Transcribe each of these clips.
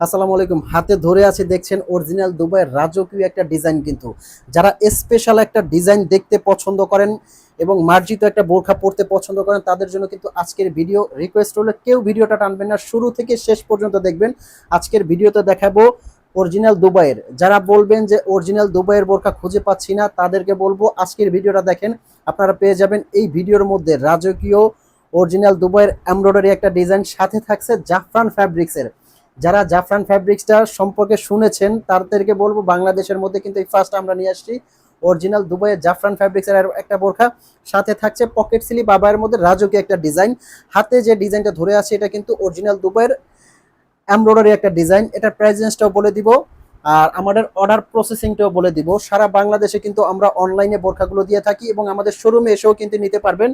আসসালামু আলাইকুম। হাতে ধরে আছে দেখছেন অরিজিনাল দুবাইয়ের রাজকীয় একটা ডিজাইন কিন্তু। যারা স্পেশাল একটা ডিজাইন দেখতে পছন্দ করেন এবং মার্জিত একটা বোরখা পরতে পছন্দ করেন, তাদের জন্য কিন্তু আজকের ভিডিও রিকোয়েস্ট হলে কেউ ভিডিওটা টানবেন না, শুরু থেকে শেষ পর্যন্ত দেখবেন। আজকের ভিডিওতে দেখাবো অরিজিনাল দুবাইয়ের। যারা বলবেন যে অরিজিনাল দুবাইয়ের বোরখা খুঁজে পাচ্ছি না, তাদেরকে বলব আজকের ভিডিওটা দেখেন। আপনারা পেয়ে যাবেন এই ভিডিওর মধ্যে রাজকীয় অরিজিনাল দুবাইয়ের এমব্রয়ডারি একটা ডিজাইন সাথে থাকছে জাফরান ফ্যাব্রিক্সের যারা জাফরান ফ্যাব্রিক্সটা সম্পর্কে শুনেছেন, তাদেরকে বলব বাংলাদেশের মধ্যে কিন্তু এই ফার্স্ট আমরা নিয়ে আসছি। অরিজিনাল দুবাইয়ের জাফরান ফ্যাব্রিক্সের একটা বোরখা, সাথে থাকছে পকেট স্লিপ বাবায়ের মধ্যে রাজকীয় একটা ডিজাইন হাতে যে ডিজাইনটা ধরে আছে, এটা কিন্তু অরিজিনাল দুবাইয়ের এমব্রয়ডারি একটা ডিজাইন এটার প্রাইজেন্সটাও বলে দিব, আর আমাদের অর্ডার প্রসেসিংটাও বলে দিব। সারা বাংলাদেশে কিন্তু আমরা অনলাইনে বোরখাগুলো দিয়ে থাকি এবং আমাদের শোরুমে এসেও কিন্তু নিতে পারবেন।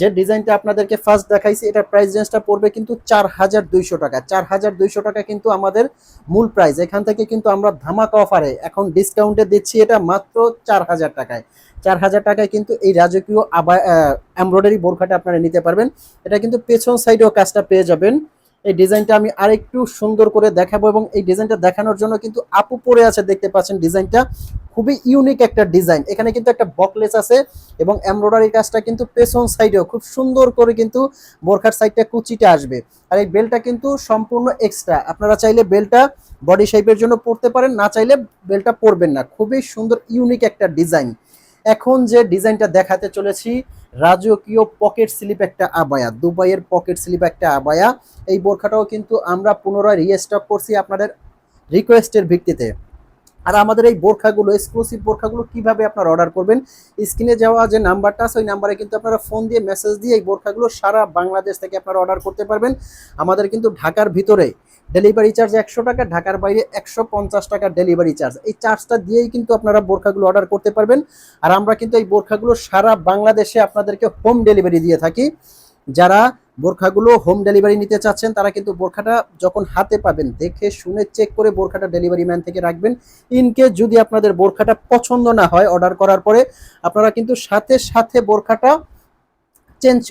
যে ডিজাইনটা আপনাদেরকে ফার্স্ট দেখাইছি, এটার প্রাইস রেঞ্জটা পড়বে কিন্তু চার হাজার দুইশো টাকা। চার হাজার দুইশো টাকা কিন্তু আমাদের মূল প্রাইস এখান থেকে কিন্তু আমরা ধামাকা অফারে এখন ডিসকাউন্টে দিচ্ছি এটা মাত্র চার হাজার টাকায়। চার হাজার টাকায় কিন্তু এই রাজকীয় আবা এমব্রয়ডারি বোরখাটা আপনারা নিতে পারবেন। এটা কিন্তু পেছন সাইডেও কাজটা পেয়ে যাবেন। এই ডিজাইনটা আমি আরেকটু সুন্দর করে দেখাবো এবং এই ডিজাইনটা দেখানোর জন্য কিন্তু আপু পরে আছে, দেখতে পাচ্ছেন ডিজাইনটা। খুবই ইউনিক একটা ডিজাইন। এখানে কিন্তু একটা বকলেস আছে এবং এমব্রয়ডারি কাজটা কিন্তু পেছন সাইডেও খুব সুন্দর করে কিন্তু বোরখার সাইডটা কুচিটা আসবে। আর এই বেলটা কিন্তু সম্পূর্ণ এক্সট্রা আপনারা চাইলে বেলটা বডি শেপের জন্য পরতে পারেন, না চাইলে বেলটা পরবেন না। খুবই সুন্দর ইউনিক একটা ডিজাইন। এখন যে ডিজাইনটা দেখাতে চলেছি রাজকীয় পকেট স্লিপ একটা আবায়া, দুবাইয়ের পকেট স্লিপ একটা আবায়া। এই বোরখাটাও কিন্তু আমরা পুনরায় রিস্টক করছি আপনাদের রিকোয়েস্টের ভিত্তিতে। আর আমাদের এই বোরখাগুলো এক্সক্লুসিভ বোরখাগুলো কীভাবে আপনারা অর্ডার করবেন? স্ক্রিনে যাওয়া যে নাম্বারটা আছে, ওই নাম্বারে কিন্তু আপনারা ফোন দিয়ে মেসেজ দিয়ে এই বোরখাগুলো সারা বাংলাদেশ থেকে আপনারা অর্ডার করতে পারবেন। আমাদের কিন্তু ঢাকার ভিতরে ডেলিভারি চার্জ একশো টাকা, ঢাকার বাইরে একশো পঞ্চাশ টাকা ডেলিভারি চার্জ এই চার্জটা দিয়েই কিন্তু আপনারা বোরখাগুলো অর্ডার করতে পারবেন। আর আমরা কিন্তু এই বোরখাগুলো সারা বাংলাদেশে আপনাদেরকে হোম ডেলিভারি দিয়ে থাকি। যারা বোরখাগুলো হোম ডেলিভারি নিতে চাচ্ছেন, তারা কিন্তু বোরখাটা যখন হাতে পাবেন, দেখে শুনে চেক করে বোরখাটা ডেলিভারি ম্যান থেকে রাখবেন। ইনকেস যদি আপনাদের বোরখাটা পছন্দ না হয় অর্ডার করার পরে, আপনারা কিন্তু সাথে সাথে বোরখাটা চেঞ্জ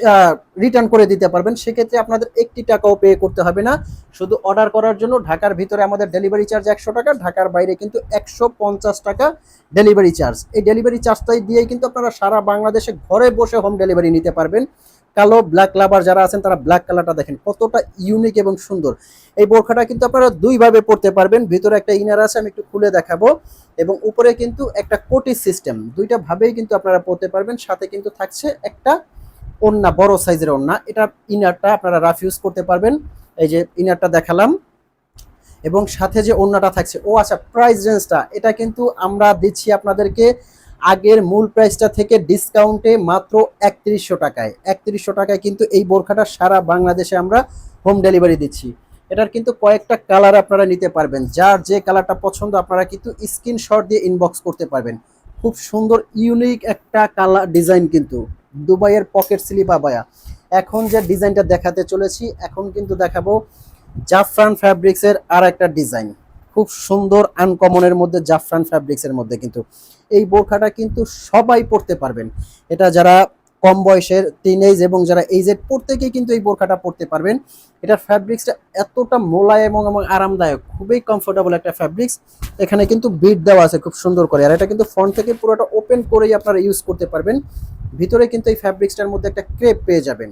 রিটার্ন করে দিতে পারবেন। সেক্ষেত্রে আপনাদের একটি টাকাও পে করতে হবে না। শুধু অর্ডার করার জন্য ঢাকার ভিতরে আমাদের ডেলিভারি চার্জ একশো টাকা, ঢাকার বাইরে কিন্তু একশো পঞ্চাশ টাকা ডেলিভারি চার্জ এই ডেলিভারি চার্জটাই দিয়েই কিন্তু আপনারা সারা বাংলাদেশে ঘরে বসে হোম ডেলিভারি নিতে পারবেন। কালো ব্ল্যাক লাভার যারা আছেন তারা ব্ল্যাক কালারটা দেখেন, কতটা ইউনিক এবং সুন্দর। এই বোরখাটা কিন্তু আপনারা দুইভাবে পড়তে পারবেন, ভিতরে একটা ইনার আছে, আমি একটু খুলে দেখাবো, এবং উপরে কিন্তু একটা কোটি সিস্টেম দুইটা ভাবেই কিন্তু আপনারা পড়তে পারবেন, সাথে কিন্তু থাকছে একটা ওন্না বড় সাইজের ওন্না এটা ইনারটা আপনারা রাফ ইউজ করতে পারবেন, এই যে ইনারটা দেখালাম, এবং সাথে যে ওন্নাটা থাকছে, ও আচ্ছা প্রাইস রেঞ্জটা এটা কিন্তু আমরা দিচ্ছি আপনাদেরকে আগের মূল প্রাইসটা থেকে ডিসকাউন্টে মাত্র একত্রিশশো টাকায়। একত্রিশশো টাকায় কিন্তু এই বোরখাটা সারা বাংলাদেশে আমরা হোম ডেলিভারি দিচ্ছি। এটার কিন্তু কয়েকটা কালার আপনারা নিতে পারবেন। যার যে কালারটা পছন্দ, আপনারা কিন্তু স্ক্রিনশট দিয়ে ইনবক্স করতে পারবেন। খুব সুন্দর ইউনিক একটা কালার ডিজাইন কিন্তু। দুবাইয়ের পকেট স্লিপ আবায়া। এখন যে ডিজাইনটা দেখাতে চলেছি, এখন কিন্তু দেখাবো জাফরান ফ্যাব্রিক্সের আর একটা ডিজাইন খুব সুন্দর আনকমনের মধ্যে জাফরান ফ্যাব্রিক্সের মধ্যে কিন্তু। এই বোরখাটা কিন্তু সবাই পড়তে পারবেন। এটা যারা কম বয়সের টিনেজ এবং যারা এইজেড প্রত্যেকেই কিন্তু এই বোরখাটা পড়তে পারবেন। এটার ফ্যাব্রিক্সটা এতটা মোলায়েম এবং আরামদায়ক, খুবই কমফোর্টেবল একটা ফ্যাব্রিক্স এখানে কিন্তু বিট দেওয়া আছে খুব সুন্দর করে। আর এটা কিন্তু ফ্রন্ট থেকে পুরোটা ওপেন করেই আপনারা ইউজ করতে পারবেন। ভিতরে কিন্তু এই ফ্যাব্রিক্সটার মধ্যে একটা ক্রেপ পেয়ে যাবেন।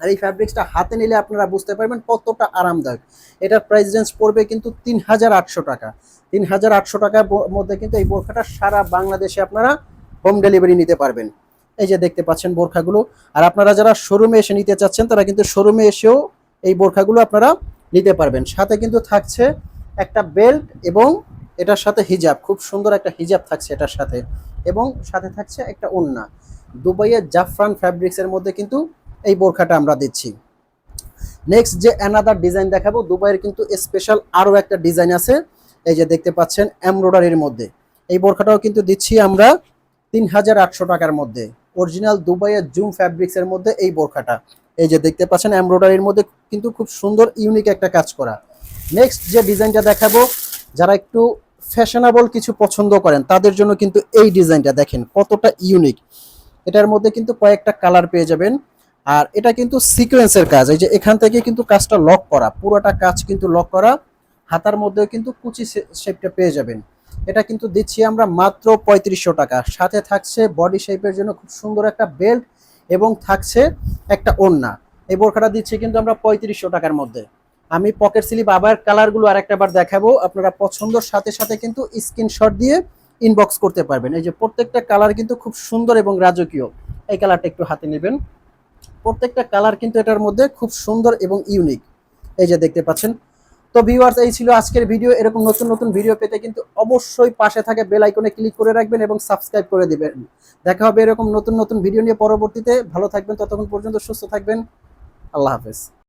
আর এই ফ্যাব্রিক্সটা হাতে নিলে আপনারা বুঝতে পারবেন কতটা আরামদায়ক। এটার প্রাইস রেঞ্জ পড়বে কিন্তু তিন হাজার আটশো টাকা। তিন হাজার আটশো টাকার মধ্যে কিন্তু এই বোরখাটা সারা বাংলাদেশে আপনারা হোম ডেলিভারি নিতে পারবেন। এই যে দেখতে পাচ্ছেন বোরখাগুলো। আর আপনারা যারা শোরুমে এসে নিতে চাচ্ছেন, তারা কিন্তু শোরুমে এসেও এই বোরখাগুলো আপনারা নিতে পারবেন। সাথে কিন্তু থাকছে একটা বেল্ট এবং এটার সাথে হিজাব খুব সুন্দর একটা হিজাব থাকছে এটার সাথে। এবং সাথে থাকছে একটা ওন্না। দুবাইয়ের জাফরান ফ্যাব্রিক্সের মধ্যে কিন্তু এই বোরখাটা আমরা দিচ্ছি। নেক্সট যে অ্যানাদার ডিজাইন দেখাবো, দুবাইয়ের কিন্তু স্পেশাল আরও একটা ডিজাইন আছে। এই যে দেখতে পাচ্ছেন এমব্রয়ডারির মধ্যে। এই বোরখাটাও কিন্তু দিচ্ছি আমরা তিন হাজার আটশো টাকার মধ্যে। অরিজিনাল দুবাইয়ের জুম ফ্যাব্রিক্সের মধ্যে এই বোরখাটা। এই যে দেখতে পাচ্ছেন এমব্রয়ডারির মধ্যে কিন্তু খুব সুন্দর ইউনিক একটা কাজ করা। নেক্সট যে ডিজাইনটা দেখাবো, যারা একটু ফ্যাশনেবল কিছু পছন্দ করেন, তাদের জন্য কিন্তু এই ডিজাইনটা দেখেন, কতটা ইউনিক এটার মধ্যে কিন্তু কয়েকটা কালার পেয়ে যাবেন। আর এটা কিন্তু সিকোয়েন্সের কাজ। এই যে এখান থেকে কিন্তু কাজটা লক করা, পুরোটা কাজ কিন্তু লক করা, হাতার মধ্যে কিন্তু কুচি শেপটা পেয়ে যাবেন। এটা কিন্তু দিচ্ছি আমরা মাত্র পঁয়ত্রিশশো টাকা। সাথে থাকছে বডি শেপের জন্য খুব সুন্দর একটা বেল্ট এবং থাকছে একটা ওড়না। এই বোরখাটা দিচ্ছি কিন্তু আমরা পঁয়ত্রিশশো টাকার মধ্যে। আমি পকেট স্লিপ আবার কালারগুলো আরেকটা বার দেখাবো। আপনারা পছন্দর সাথে সাথে কিন্তু স্ক্রিনশট দিয়ে ইনবক্স করতে পারবেন। এই যে প্রত্যেকটা কালার কিন্তু খুব সুন্দর এবং রাজকীয়। এই কালারটা একটু হাতে নেবেন। প্রত্যেকটা কালার কিন্তু এটার মধ্যে খুব সুন্দর এবং ইউনিক এই যে দেখতে পাচ্ছেন। তো ভিউয়ার্স এই ছিল আজকের ভিডিও এরকম নতুন নতুন ভিডিও পেতে কিন্তু অবশ্যই পাশে থাকে বেল আইকনে ক্লিক করে রাখবেন এবং সাবস্ক্রাইব করে দিবেন। দেখা হবে এরকম নতুন নতুন ভিডিও নিয়ে পরবর্তীতে। ভালো থাকবেন। ততক্ষণ পর্যন্ত সুস্থ থাকবেন। আল্লাহ হাফেজ।